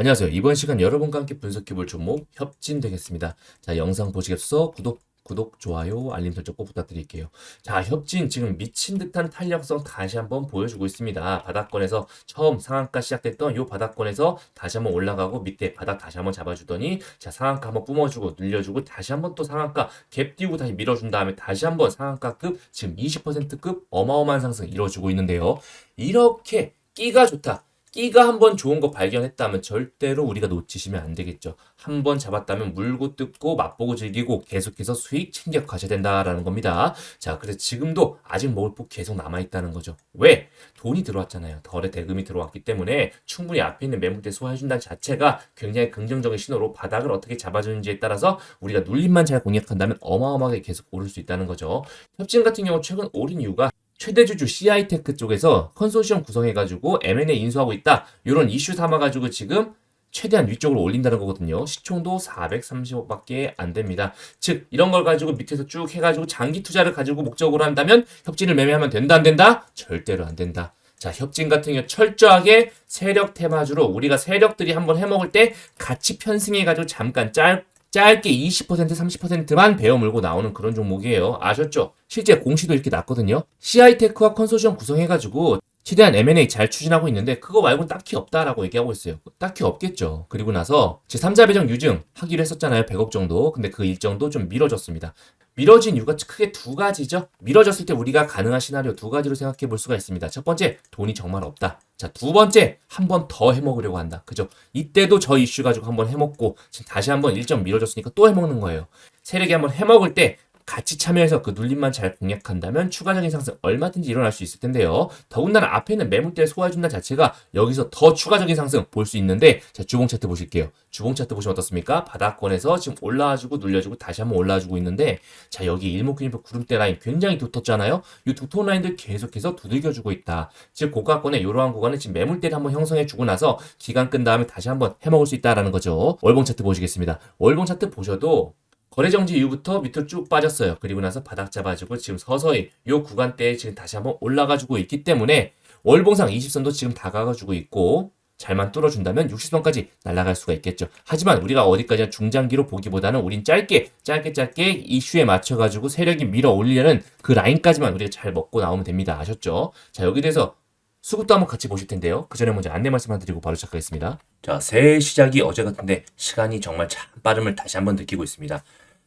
안녕하세요. 이번 시간 여러분과 함께 분석해 볼 종목 협진 되겠습니다. 자, 영상 앞서 구독, 구독, 좋아요, 알림 설정 꼭 부탁드릴게요. 자, 협진 지금 미친 듯한 탄력성 다시 한번 보여주고 있습니다. 바닥권에서 처음 상한가 시작됐던 요 바닥권에서 다시 한번 올라가고 밑에 바닥 다시 한번 잡아주더니 자, 상한가 한번 뿜어주고 늘려주고 다시 한번 또 상한가 갭 띄우고 다시 밀어준 다음에 다시 한번 상한가급 지금 20%급 어마어마한 상승 이뤄주고 있는데요. 이렇게 끼가 좋다. 끼가 한번 좋은 거 발견했다면 절대로 우리가 놓치시면 안 되겠죠. 한번 잡았다면 물고 뜯고 맛보고 즐기고 계속해서 수익 챙겨 가셔야 된다라는 겁니다. 자, 그래서 지금도 아직 먹을 복 계속 남아있다는 거죠. 왜? 돈이 들어왔잖아요. 덜의 대금이 들어왔기 때문에 충분히 앞에 있는 매물대 소화해준다는 자체가 굉장히 긍정적인 신호로 바닥을 어떻게 잡아주는지에 따라서 우리가 눌림만 잘 공략한다면 어마어마하게 계속 오를 수 있다는 거죠. 협진 같은 경우 최근 오른 이유가 최대주주 CI테크 쪽에서 컨소시엄 구성해가지고 M&A 인수하고 있다. 이런 이슈 삼아가지고 지금 최대한 위쪽으로 올린다는 거거든요. 시총도 430억밖에 안 됩니다. 즉 이런 걸 가지고 밑에서 쭉 해가지고 장기 투자를 가지고 목적으로 한다면 협진을 매매하면 된다 안 된다? 절대로 안 된다. 자, 협진 같은 경우 철저하게 세력 테마주로 우리가 세력들이 한번 해먹을 때 같이 편승해가지고 잠깐 짧 짧게 20% 30%만 베어 물고 나오는 그런 종목이에요. 아셨죠? 실제 공시도 이렇게 났거든요. CI테크와 컨소시엄 구성해가지고 최대한 M&A 잘 추진하고 있는데 그거 말고는 딱히 없다라고 얘기하고 있어요. 딱히 없겠죠. 그리고 나서 제3자 배정 유증 하기로 했었잖아요. 100억 정도. 근데 그 일정도 좀 미뤄졌습니다. 미뤄진 이유가 크게 두 가지죠. 미뤄졌을 때 우리가 가능한 시나리오 두 가지로 생각해 볼 수가 있습니다. 첫 번째, 돈이 정말 없다. 자, 두 번째, 한 번 더 해먹으려고 한다. 그죠? 이때도 저 이슈 가지고 한 번 해먹고, 지금 다시 한 번 일정 미뤄졌으니까 또 해먹는 거예요. 세력이 한번 해먹을 때 같이 참여해서 그 눌림만 잘 공략한다면 추가적인 상승 얼마든지 일어날 수 있을 텐데요. 더군다나 앞에 있는 매물대를 소화해준다 자체가 여기서 더 추가적인 상승 볼 수 있는데 자 주봉 차트 보실게요. 주봉 차트 보시면 어떻습니까? 바닥권에서 지금 올라와주고 눌려주고 다시 한번 올라와주고 있는데 자 여기 일목균일목 구름대 라인 굉장히 두텁잖아요. 이 두터운 라인들 계속해서 두들겨주고 있다. 즉 고가권의 이러한 구간은 지금 매물대를 한번 형성해주고 나서 기간 끈 다음에 다시 한번 해먹을 수 있다라는 거죠. 월봉 차트 보시겠습니다. 월봉 차트 보셔도 거래 정지 이후부터 밑으로 쭉 빠졌어요. 그리고 나서 바닥 잡아주고 지금 서서히 이 구간대에 지금 다시 한번 올라가지고 있기 때문에 월봉상 20선도 지금 다가가지고 있고 잘만 뚫어준다면 60선까지 날아갈 수가 있겠죠. 하지만 우리가 어디까지나 중장기로 보기보다는 우린 짧게 짧게 짧게 이슈에 맞춰가지고 세력이 밀어 올리려는 그 라인까지만 우리가 잘 먹고 나오면 됩니다. 아셨죠? 자 여기 대해서 수급도 한번 같이 보실 텐데요. 그 전에 먼저 안내 말씀 드리고 바로 시작하겠습니다. 자, 새해 시작이 어제 같은데 시간이 정말 참 빠름을 다시 한번 느끼고 있습니다.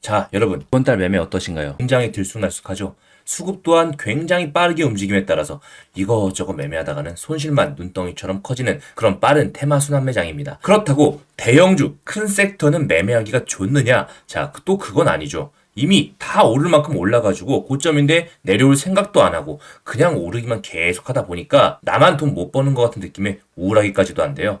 자, 여러분, 이번 달 매매 어떠신가요? 굉장히 들쑥날쑥하죠? 수급 또한 굉장히 빠르게 움직임에 따라서 이거저거 매매하다가는 손실만 눈덩이처럼 커지는 그런 빠른 테마 순환 매장입니다. 그렇다고 대형주, 큰 섹터는 매매하기가 좋느냐? 자, 또 그건 아니죠. 이미 다 오를 만큼 올라가지고 고점인데 내려올 생각도 안 하고 그냥 오르기만 계속 하다 보니까 나만 돈 못 버는 것 같은 느낌에 우울하기까지도 한데요.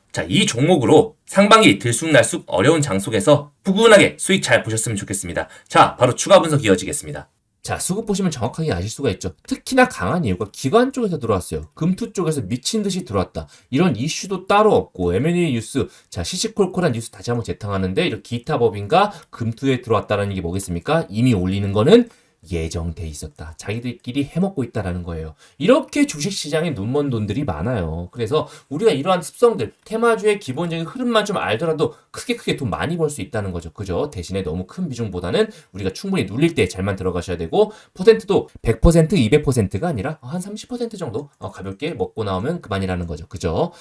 자, 이 종목으로 상반기 들쑥날쑥 어려운 장 속에서 푸근하게 수익 잘 보셨으면 좋겠습니다. 자, 바로 추가 분석 이어지겠습니다. 자, 수급 보시면 정확하게 아실 수가 있죠. 특히나 강한 이유가 기관 쪽에서 들어왔어요. 금투 쪽에서 미친 듯이 들어왔다. 이런 이슈도 따로 없고 M&A 뉴스, 자 시시콜콜한 뉴스 다시 한번 재탕하는데 이렇게 기타 법인과 금투에 들어왔다는 게 뭐겠습니까? 이미 올리는 거는 예정돼 있었다. 자기들끼리 해먹고 있다라는 거예요. 이렇게 주식시장에 눈먼 돈들이 많아요. 그래서 우리가 이러한 습성들, 테마주의 기본적인 흐름만 좀 알더라도 크게 크게 돈 많이 벌 수 있다는 거죠. 그죠? 대신에 너무 큰 비중보다는 우리가 충분히 눌릴 때 잘만 들어가셔야 되고 퍼센트도 100% 200%가 아니라 한 30% 정도 어, 가볍게 먹고 나오면 그만이라는 거죠. 그죠?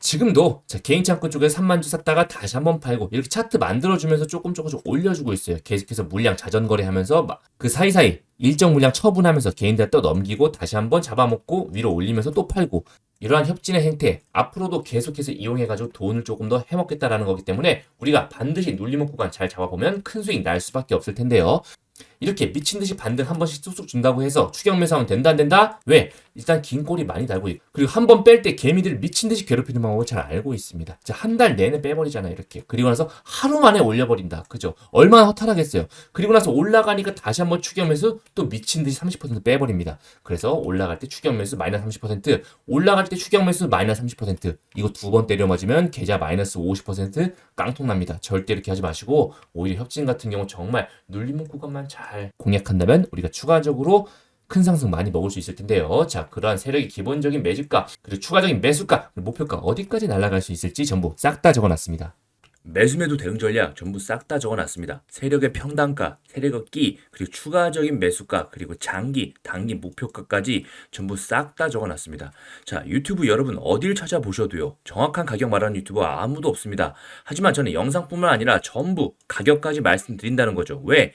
지금도 자, 개인 창고 쪽에 3만 주 샀다가 다시 한번 팔고 이렇게 차트 만들어주면서 조금 조금씩 올려주고 있어요. 계속해서 물량 자전거래 하면서 그 사이사이 일정 물량 처분하면서 개인들 또 넘기고 다시 한번 잡아먹고 위로 올리면서 또 팔고 이러한 협진의 행태 앞으로도 계속해서 이용해가지고 돈을 조금 더 해먹겠다라는 거기 때문에 우리가 반드시 눌림목 구간 잘 잡아보면 큰 수익 날 수밖에 없을 텐데요. 이렇게 미친 듯이 반등 한 번씩 쑥쑥 준다고 해서 추격 매수하면 된다 안 된다? 왜? 일단 긴 꼬리 많이 달고 있고 그리고 한 번 뺄 때 개미들 미친 듯이 괴롭히는 방법을 잘 알고 있습니다. 자, 한달 내내 빼버리잖아요, 이렇게. 그리고 나서 하루 만에 올려버린다. 그죠? 얼마나 허탈하겠어요. 그리고 나서 올라가니까 다시 한번 추격 매수 또 미친 듯이 30% 빼버립니다. 그래서 올라갈 때 추격 매수 마이너스 30%, 올라갈 때 추격 매수 마이너스 30%. 이거 두 번 때려 맞으면 계좌 마이너스 50% 깡통 납니다. 절대 이렇게 하지 마시고 오히려 협진 같은 경우 정말 눌림목 구간만 잘 공략한다면 우리가 추가적으로 큰 상승 많이 먹을 수 있을 텐데요. 자, 그러한 세력의 기본적인 매집가, 그리고 추가적인 매수가, 그리고 목표가 어디까지 날아갈 수 있을지 전부 싹 다 적어놨습니다. 매수매도 대응 전략 전부 싹 다 적어놨습니다. 세력의 평단가, 세력의 끼, 그리고 추가적인 매수가, 그리고 장기, 단기 목표가까지 전부 싹 다 적어놨습니다. 자, 유튜브 여러분 어딜 찾아보셔도요. 정확한 가격 말하는 유튜버 아무도 없습니다. 하지만 저는 영상뿐만 아니라 전부 가격까지 말씀드린다는 거죠. 왜?